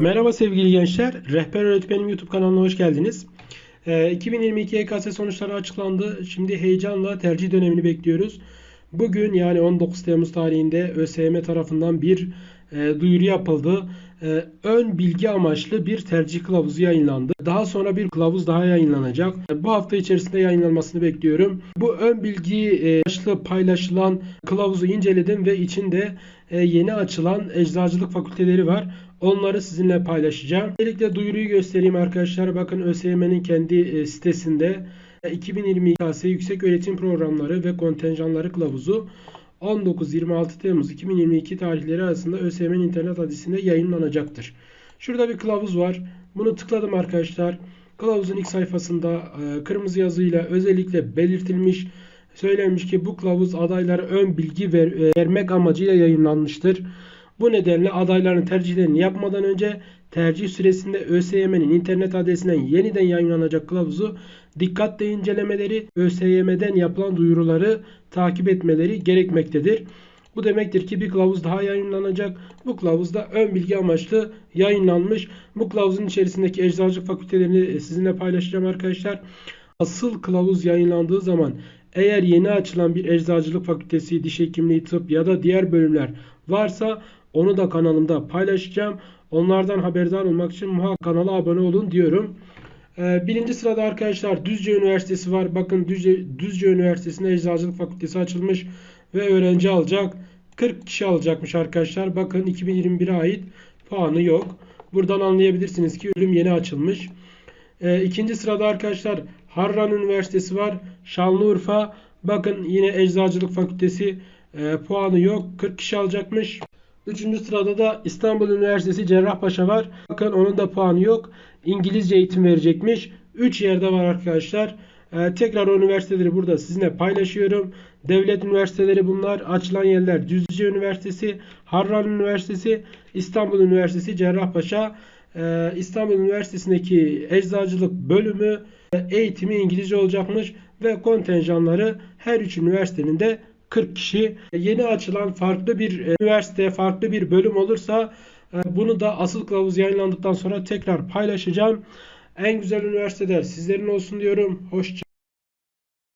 Merhaba sevgili gençler. Rehber Öğretmenim YouTube kanalına hoş geldiniz. Ee, 2022 YKS sonuçları açıklandı. Şimdi heyecanla tercih dönemini bekliyoruz. Bugün yani 19 Temmuz tarihinde ÖSYM tarafından bir e, duyuru yapıldı. E, ön bilgi amaçlı bir tercih kılavuzu yayınlandı. Daha sonra bir kılavuz daha yayınlanacak. E, bu hafta içerisinde yayınlanmasını bekliyorum. Bu ön bilgi amaçlı paylaşılan kılavuzu inceledim ve içinde yeni açılan eczacılık fakülteleri var. Onları sizinle paylaşacağım. Öncelikle duyuruyu göstereyim arkadaşlar. Bakın ÖSYM'nin kendi e, sitesinde e, 2022 KS Yüksek Öğretim Programları ve Kontenjanları Kılavuzu 19-26 Temmuz 2022 tarihleri arasında ÖSYM'nin internet adresinde yayınlanacaktır. Şurada bir kılavuz var. Bunu tıkladım arkadaşlar. Kılavuzun ilk sayfasında e, kırmızı yazıyla özellikle belirtilmiş söylenmiş ki bu kılavuz adaylara ön bilgi ver, e, vermek amacıyla yayınlanmıştır. Bu nedenle adayların tercihlerini yapmadan önce tercih süresinde ÖSYM'nin internet adresinden yeniden yayınlanacak kılavuzu dikkatle incelemeleri, ÖSYM'den yapılan duyuruları takip etmeleri gerekmektedir. Bu demektir ki bir kılavuz daha yayınlanacak. Bu kılavuz da ön bilgi amaçlı yayınlanmış. Bu kılavuzun içerisindeki eczacılık fakültelerini sizinle paylaşacağım arkadaşlar. Asıl kılavuz yayınlandığı zaman eğer yeni açılan bir eczacılık fakültesi, diş hekimliği, tıp ya da diğer bölümler varsa onu da kanalımda paylaşacağım. Onlardan haberdar olmak için muhakkak kanala abone olun diyorum. Ee, birinci sırada arkadaşlar Düzce Üniversitesi var. Bakın Düzce, Düzce Üniversitesi'nde eczacılık fakültesi açılmış ve öğrenci alacak. 40 kişi alacakmış arkadaşlar. Bakın 2021'e ait puanı yok. Buradan anlayabilirsiniz ki bölüm yeni açılmış. Ee, ikinci sırada arkadaşlar Harran Üniversitesi var. Şanlıurfa. Bakın yine eczacılık fakültesi e, puanı yok. 40 kişi alacakmış. Üçüncü sırada da İstanbul Üniversitesi Cerrahpaşa var. Bakın onun da puanı yok. İngilizce eğitim verecekmiş. 3 yerde var arkadaşlar. Ee, tekrar o üniversiteleri burada sizinle paylaşıyorum. Devlet üniversiteleri bunlar. Açılan yerler Düzce Üniversitesi, Harran Üniversitesi, İstanbul Üniversitesi Cerrahpaşa. Ee, İstanbul Üniversitesi'ndeki eczacılık bölümü eğitimi İngilizce olacakmış ve kontenjanları her üç üniversitenin de 40 kişi. Yeni açılan farklı bir e, üniversite, farklı bir bölüm olursa e, bunu da asıl kılavuz yayınlandıktan sonra tekrar paylaşacağım. En güzel üniversiteler sizlerin olsun diyorum. Hoşça